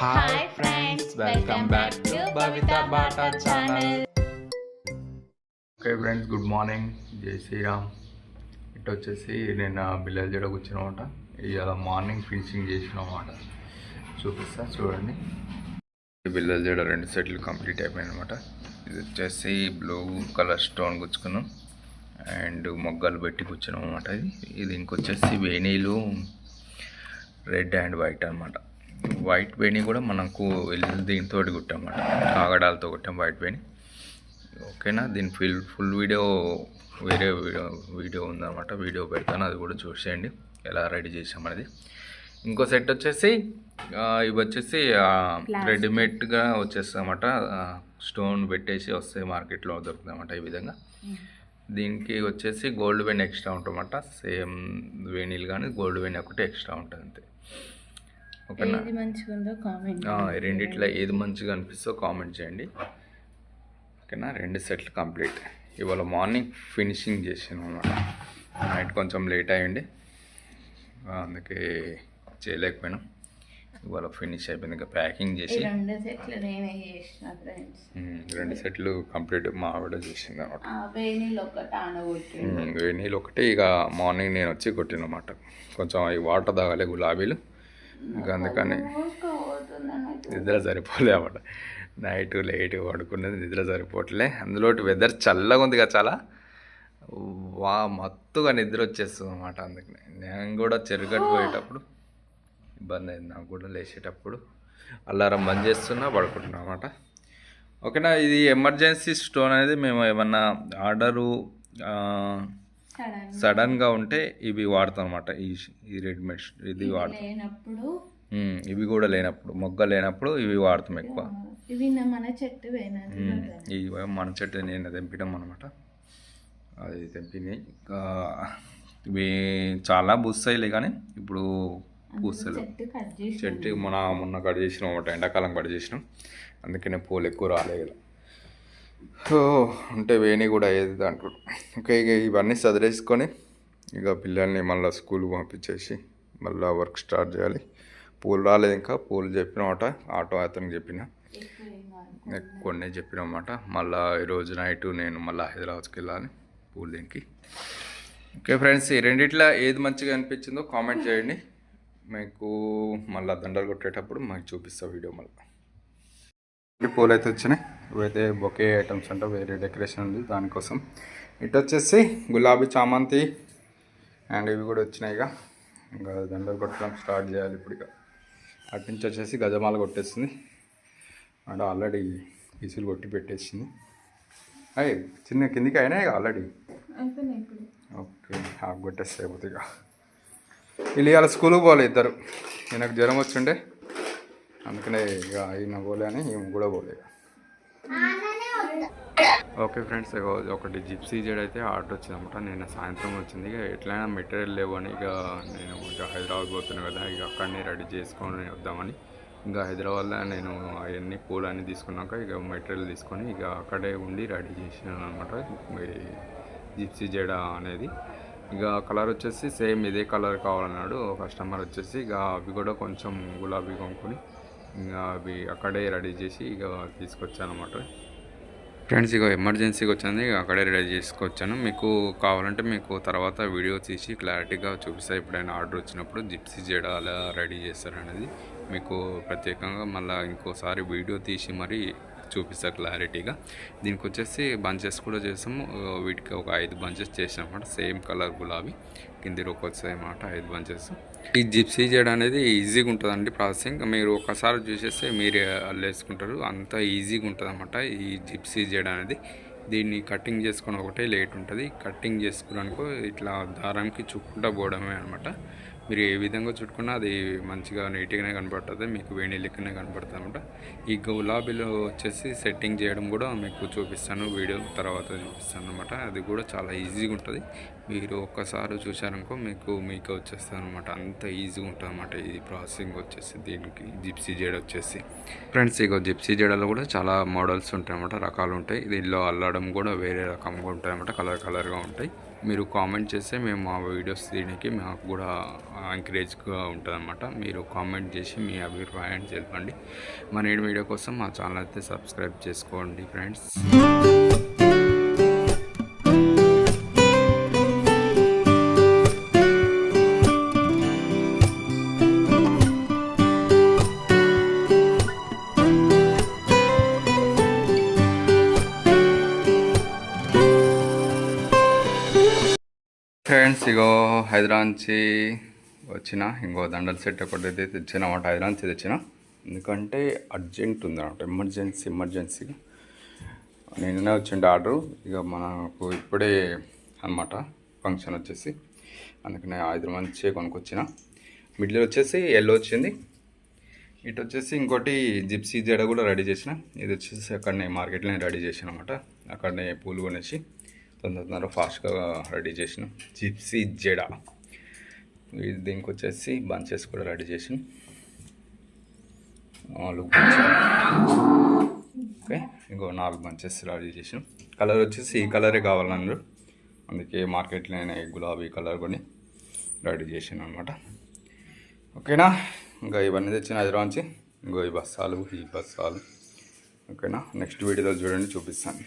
Hi friends welcome back to Bata channel okay friends good morning Jai Shriram ఇటు వచ్చేసి నేను బిల్లల జడ కూర్చున్నమాట ఇవాళ మార్నింగ్ ఫినిషింగ్ చేసినమాట చూపిస్తా చూడండి. బిల్లల జడ రెండు సెట్లు కంప్లీట్ అయిపోయింది అనమాట ఇది వచ్చేసి బ్లూ కలర్ స్టోన్ గుచ్చుకున్నాం. అండ్ మొగ్గలు పెట్టి కూర్చున్నాం అనమాట ఇది. ఇది ఇంకొచ్చేసి వేణీలు రెడ్ అండ్ వైట్ అనమాట వైట్ వేణి కూడా మనకు దీంతో కుట్టామన్నమాట కాగడాలతో కుట్టాం వైట్ వేణి ఓకేనా దీని ఫుల్ ఫుల్ వీడియో వేరే వీడియో వీడియో ఉందన్నమాట. వీడియో పెడతాను అది కూడా చూసేయండి. ఎలా రెడీ చేసామనేది ఇంకో సెట్ వచ్చేసి ఇవి వచ్చేసి రెడీమేడ్గా వచ్చేస్తాయి అన్నమాట స్టోన్ పెట్టేసి వస్తాయి మార్కెట్లో దొరుకుతాయి అన్నమాట ఈ విధంగా. దీనికి వచ్చేసి గోల్డ్ వెన్ ఎక్స్ట్రా ఉంటుందన్నమాట. సేమ్ వేణీలు కానీ గోల్డ్ వెన్ ఒకటి ఎక్స్ట్రా ఉంటుంది అంతే ఏది మంచిగా ఉందో కామెంట్ ఆ, ఈ రెండిట్లో ఏది మంచిగా అనిపిస్తో కామెంట్ చేయండి. ఓకేనా రెండు సెట్లు కంప్లీట్. ఇవాళ మార్నింగ్ ఫినిషింగ్ చేసాను అనమాట నైట్ కొంచెం లేట్ అయ్యండి అందుకే చేయలేకపోయినాం. ఇవాళ ఫినిష్ అయిపోయింది ఇంకా ప్యాకింగ్ ఈ చేసి రెండు సెట్లు కంప్లీట్ మా ఆవిడ చేసింది అనమాట వేణీలు ఒకటి ఇక మార్నింగ్ నేను వచ్చి కొట్టినమాట కొంచెం అవి వాటర్ తాగాలి గులాబీలు. ఇంకా అందుకని నిద్ర సరిపోలే అన్నమాట. నైట్ లేట్ పడుకున్నది నిద్ర సరిపోవట్లే. అందులో వెదర్ చల్లగా ఉంది కదా చాలా. వా మత్తుగా నిద్ర వచ్చేస్తుంది అనమాట అందుకని. నేను కూడా చెరుగట్టు పోయేటప్పుడు ఇబ్బంది అయింది. నాకు కూడా లేచేటప్పుడు అలారం బంద్ చేస్తున్నా పడుకుంటున్నా అనమాట ఓకేనా? ఇది ఎమర్జెన్సీ స్టోన్ అనేది మేము ఏమన్నా ఆర్డరు సడన్గా ఉంటే ఇవి వాడతాం అనమాట ఈ ఈ రెడీమేడ్ ఇది వాడతాం. లేనప్పుడు ఇవి కూడా లేనప్పుడు మొగ్గ లేనప్పుడు ఇవి వాడతాం ఎక్కువ. ఇవి మన చెట్టు ఇవి మన చెట్టు నేను తెంపినాం అనమాట అది తెంపినాయి. ఇంకా ఇవి చాలా పూస్తాయిలే కానీ ఇప్పుడు పూస్తలేవు చెట్టు మొన్న మొన్న కట్ చేసినాం అనమాట ఎండాకాలం కట్ చేసినాం. అందుకనే పూలు ఎక్కువ రాలేదు. ఉంటే వేణి కూడా అయ్యేది దాంట్లో. ఓకే ఇక ఇవన్నీ చదివేసుకొని ఇక పిల్లల్ని మళ్ళీ స్కూల్ పంపించేసి మళ్ళీ వర్క్ స్టార్ట్ చేయాలి. పూలు రాలేదు ఇంకా పూలు చెప్పినమాట ఆటో అతనికి చెప్పిన. కొన్ని చెప్పినమాట మళ్ళీ ఈరోజు నైట్ నేను మళ్ళీ హైదరాబాద్కి వెళ్ళాలి పూలు దీనికి. ఓకే ఫ్రెండ్స్ ఈ రెండిట్లో ఏది మంచిగా అనిపించిందో కామెంట్ చేయండి. మీకు మళ్ళీ దండలు కొట్టేటప్పుడు మాకు చూపిస్తా వీడియో మళ్ళీ. పూలు అయితే వచ్చినాయి. ఇవైతే బొకే ఐటమ్స్ అంటే వేరే డెకరేషన్ ఉంది దానికోసం. ఇటు వచ్చేసి గులాబీ చామంతి అండ్ ఇవి కూడా వచ్చినాయి ఇక. ఇంకా దండలు కొట్టడం స్టార్ట్ చేయాలి ఇప్పుడు ఇక. అటు నుంచి వచ్చేసి గజమాల కొట్టేస్తుంది. అంటే ఆల్రెడీ పీసులు కొట్టి పెట్టేసింది. అయ్యి చిన్న కిందికి అయినాయి ఇక ఆల్రెడీ? ఓకే హాఫ్ కొట్టేస్తే అయిపోతుంది ఇక. వీళ్ళు ఇవాళ స్కూల్కి పోలే ఇద్దరు. ఈయనకు జ్వరం వచ్చిండే. అందుకనే ఇక ఈయన పోలే అని ఈమె కూడా పోలే ఇక. ఓకే ఫ్రెండ్స్ ఒకటి జిప్సీ జెడ్ అయితే ఆర్డర్ వచ్చింది అనమాట నేను సాయంత్రం వచ్చింది. ఇక ఎట్లయినా మెటీరియల్ లేవు అని ఇక నేను హైదరాబాద్ పోతున్నాను కదా ఇక అక్కడనే రెడీ చేసుకొని వద్దామని. ఇంకా హైదరాబాద్లో నేను అవన్నీ పూలు అన్నీ తీసుకున్నాక ఇక మెటీరియల్ తీసుకొని ఇక అక్కడే ఉండి రెడీ చేసినాను అనమాట జిప్సీ జెడ అనేది. ఇక కలర్ వచ్చేసి సేమ్ ఇదే కలర్ కావాలన్నాడు కస్టమర్ వచ్చేసి. ఇక అవి కూడా కొంచెం గులాబీ కొనుక్కొని ఇంకా అవి అక్కడే రెడీ చేసి ఇక తీసుకొచ్చాను అనమాట ఫ్రెండ్స్ ఇక ఎమర్జెన్సీగా వచ్చింది ఇక అక్కడే రెడీ చేసుకొచ్చాను. మీకు కావాలంటే మీకు తర్వాత వీడియో తీసి క్లారిటీగా చూపిస్తా. ఎప్పుడైనా ఆర్డర్ వచ్చినప్పుడు జిప్సీ జెడ అలా రెడీ చేస్తారనేది మీకు ప్రత్యేకంగా మళ్ళీ ఇంకోసారి వీడియో తీసి మరీ చూపిస్తా క్లారిటీగా. దీనికి వచ్చేసి బంచెస్ కూడా చేసాము. వీటికి ఒక ఐదు బంచెస్ చేసాం అనమాట సేమ్ కలర్ గులాబీ కింది రోకి వస్తాయి అన్నమాట ఐదు బంచెస్. ఈ జిప్సీ చేయడం అనేది ఈజీగా ఉంటుందండి ప్రాసెసింగ్. మీరు ఒకసారి చూసేస్తే మీరే అల్లేసుకుంటారు. అంత ఈజీగా ఉంటుంది అనమాట ఈ జిప్సీ చేయడం అనేది. దీన్ని కటింగ్ చేసుకుని ఒకటే లేట్ ఉంటుంది. కటింగ్ చేసుకున్నానుకో ఇట్లా దారానికి చుక్కుంటా పోవడమే అనమాట మీరు ఏ విధంగా చుట్టుకున్నా అది మంచిగా నీట్గానే కనపడుతుంది మీకు వేణి లెక్కనే కనపడుతుంది అనమాట. ఈ గులాబీలో వచ్చేసి సెట్టింగ్ చేయడం కూడా మీకు చూపిస్తాను వీడియో తర్వాత చూపిస్తాను అనమాట. అది కూడా చాలా ఈజీగా ఉంటుంది. మీరు ఒక్కసారి చూసారనుకో మీకు మీకు వచ్చేస్తుంది అనమాట. అంత ఈజీగా ఉంటుంది అనమాట ఈ ప్రాసెసింగ్ వచ్చేసి దీనికి. జిప్సీ జేడ వచ్చేసి. ఫ్రెండ్స్ ఇక జిప్సీ జేడలో కూడా చాలా మోడల్స్ ఉంటాయి అనమాట రకాలు ఉంటాయి. దీనిలో అల్లడం కూడా వేరే రకంగా ఉంటాయి అనమాట కలర్ కలర్గా ఉంటాయి. మీరు కామెంట్ చేస్తే మేము ఆ వీడియోస్ తీయడానికి మాకు కూడా ఎంకరేజ్గా ఉంటుంది అనమాట మీరు కామెంట్ చేసి మీ అభిప్రాయాన్ని చెప్పండి మా వీడియో కోసం మా ఛానల్ అయితే సబ్స్క్రైబ్ చేసుకోండి ఫ్రెండ్స్ ఫ్రెండ్స్ ఇగో హైదరాబాద్ నుంచి వచ్చిన ఇంకో దండల సెట్ ఒకటి తెచ్చిన అన్నమాట హైదరాబాద్ నుంచి తెచ్చిన. ఎందుకంటే అర్జెంట్ ఉంది అనమాట ఎమర్జెన్సీ. ఎమర్జెన్సీగా నిన్ననే వచ్చిండే ఆర్డర్ ఇక మనకు ఇప్పుడే అనమాట ఫంక్షన్ వచ్చేసి. అందుకనే హైదరాబాద్ నుంచి కొనుక్కొచ్చిన. మిడిల్ వచ్చేసి ఎల్లో వచ్చింది. ఇటు వచ్చేసి ఇంకోటి జిప్సీ జడ కూడా రెడీ చేసిన. ఇది వచ్చేసి అక్కడనే మార్కెట్లోనే రెడీ చేసిన అనమాట అక్కడనే పూలు కొనేసి. తొందర ఫాస్ట్గా రెడీ చేసిన జిప్సీ జడ. ఇది దీనికి వచ్చేసి బంచెస్ కూడా రెడీ చేసిన. నాలుగు ఓకే ఇంకో నాలుగు బంచెస్ రెడీ చేసిన. కలర్ వచ్చేసి ఈ కలరే కావాలన్నారు అందుకే మార్కెట్లో అయినా గులాబీ కలర్ కొని రెడీ చేసాను అనమాట ఓకేనా? ఇంకా ఇవన్నీ తెచ్చిన హైదరాబాద్ నుంచి. ఇంకో ఈ బస్సాలు ఈ బస్సాలు. ఓకేనా? నెక్స్ట్ వీడియోలో చూడండి చూపిస్తాను.